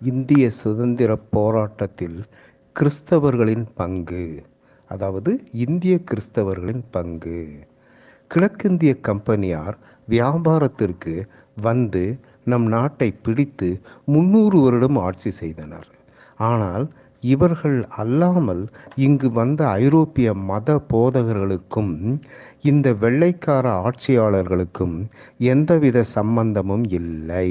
இந்திய சுதந்திர போராட்டத்தில் கிறிஸ்தவர்களின் பங்கு. அதாவது இந்திய கிறிஸ்தவர்களின் பங்கு. கிழக்கிந்திய கம்பெனியார் வியாபாரத்திற்கு வந்து நம் நாட்டை பிடித்து முன்னூறு வருடம் ஆட்சி செய்தனர். ஆனால் இவர்கள் அல்லாமல் இங்கு வந்த ஐரோப்பிய மத போதகர்களுக்கும் இந்த வெள்ளைக்கார ஆட்சியாளர்களுக்கும் எந்தவித சம்பந்தமும் இல்லை.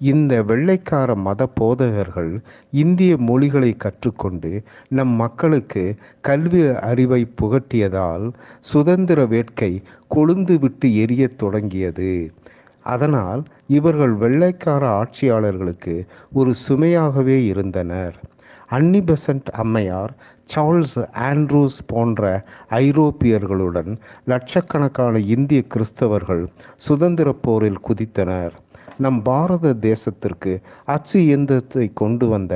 இந்த வெள்ளைக்கார மத போதகர்கள் இந்திய மொழிகளை கற்றுக்கொண்டு நம் மக்களுக்கு கல்வி அறிவை புகட்டியதால் சுதந்திர வேட்கை கொழுந்து விட்டு எரியத் தொடங்கியது. அதனால் இவர்கள் வெள்ளைக்கார ஆட்சியாளர்களுக்கு ஒரு சுமையாகவே இருந்தனர். அன்னி பெசன்ட் அம்மையார் சார்ல்ஸ் ஆண்ட்ரூஸ் போன்ற ஐரோப்பியர்களுடன் லட்சக்கணக்கான இந்திய கிறிஸ்தவர்கள் சுதந்திர போரில் குதித்தனர். நம் பாரத தேசத்திற்கு அச்சு இயந்திரத்தை கொண்டு வந்த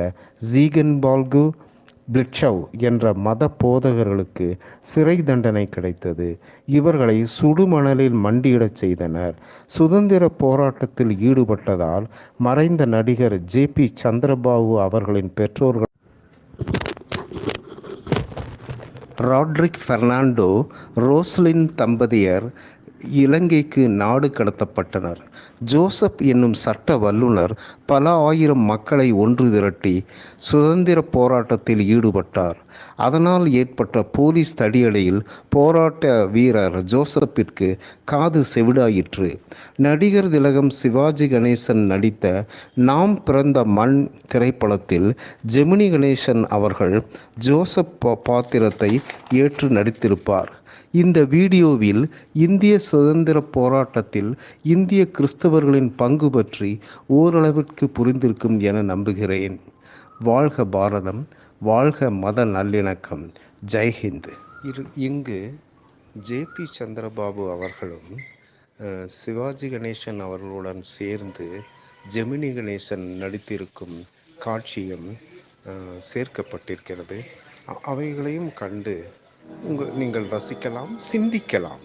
ஜீகன் பால்கு பிளிட்சவ் என்ற மத போதகர்களுக்கு சிறை தண்டனை கிடைத்தது. இவர்களை சுடுமணலில் மண்டியிடச் செய்தனர். சுதந்திர போராட்டத்தில் ஈடுபட்டதால் மறைந்த நடிகர் ஜே பி சந்திரபாபு அவர்களின் பெற்றோர்கள் ராட்ரிக் பெர்னாண்டோ ரோஸ்லின் தம்பதியர் இலங்கைக்கு நாடு கடத்தப்பட்டனர். ஜோசப் என்னும் சட்ட வல்லுனர் பல ஆயிரம் மக்களை ஒன்று திரட்டி சுதந்திர போராட்டத்தில் ஈடுபட்டார். அதனால் ஏற்பட்ட போலீஸ் தடியடையில் போராட்ட வீரர் ஜோசப்பிற்கு காது செவிடாயிற்று. நடிகர் திலகம் சிவாஜி கணேசன் நடித்த நாம் பிறந்த மண் திரைப்படத்தில் ஜெமினி கணேசன் அவர்கள் ஜோசப் பாத்திரத்தை ஏற்று நடித்திருப்பார். இந்த வீடியோவில் இந்திய சுதந்திர போராட்டத்தில் இந்திய கிறிஸ்தவர்களின் பங்கு பற்றி ஓரளவிற்கு புரிந்திருக்கும் என நம்புகிறேன். வாழ்க பாரதம் வாழ்க மத நல்லிணக்கம். ஜெய்ஹிந்த் இங்கு ஜே பி சந்திரபாபு அவர்களும் சிவாஜி கணேசன் அவர்களுடன் சேர்ந்து ஜெமினி கணேசன் நடித்திருக்கும் காட்சியும் சேர்க்கப்பட்டிருக்கிறது. அவைகளையும் கண்டு உங்கள் நீங்கள் ரசிக்கலாம் சிந்திக்கலாம்.